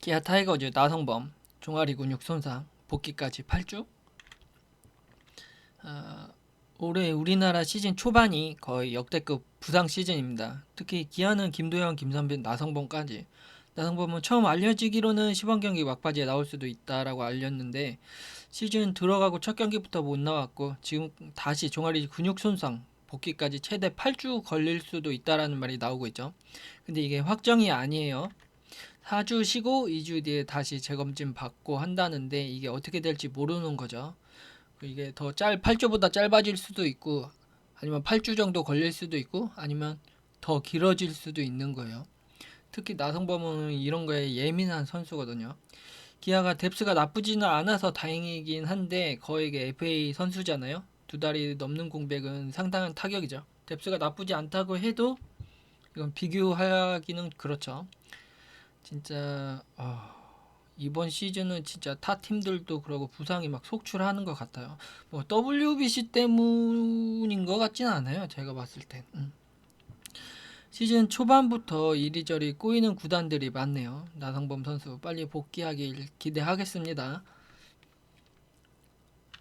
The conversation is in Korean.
기아 타이거즈 나성범 종아리 근육 손상 복귀까지 8주. 아, 올해 우리나라 시즌 초반이 거의 역대급 부상 시즌입니다. 특히 기아는 김도현, 김선빈, 나성범까지. 나성범은 처음 알려지기로는 시범 경기 막바지에 나올 수도 있다라고 알렸는데 시즌 들어가고 첫 경기부터 못 나왔고 지금 다시 종아리 근육 손상 복귀까지 최대 8주 걸릴 수도 있다라는 말이 나오고 있죠. 근데 이게 확정이 아니에요. 4주 쉬고 2주 뒤에 다시 재검진 받고 한다는데 이게 어떻게 될지 모르는 거죠. 이게 더 짧, 8주보다 짧아질 수도 있고 아니면 8주 정도 걸릴 수도 있고 아니면 더 길어질 수도 있는 거예요. 특히 나성범은 이런 거에 예민한 선수거든요. 기아가 뎁스가 나쁘지는 않아서 다행이긴 한데 거에게 FA 선수잖아요. 두 달이 넘는 공백은 상당한 타격이죠. 뎁스가 나쁘지 않다고 해도 이건 비교하기는 그렇죠. 진짜 아, 이번 시즌은 진짜 타 팀들도 그러고 부상이 막 속출하는 것 같아요. 뭐 WBC 때문인 것 같지는 않아요. 제가 봤을 땐. 음. 시즌 초반부터 이리저리 꼬이는 구단들이 많네요. 나성범 선수 빨리 복귀하길 기대하겠습니다.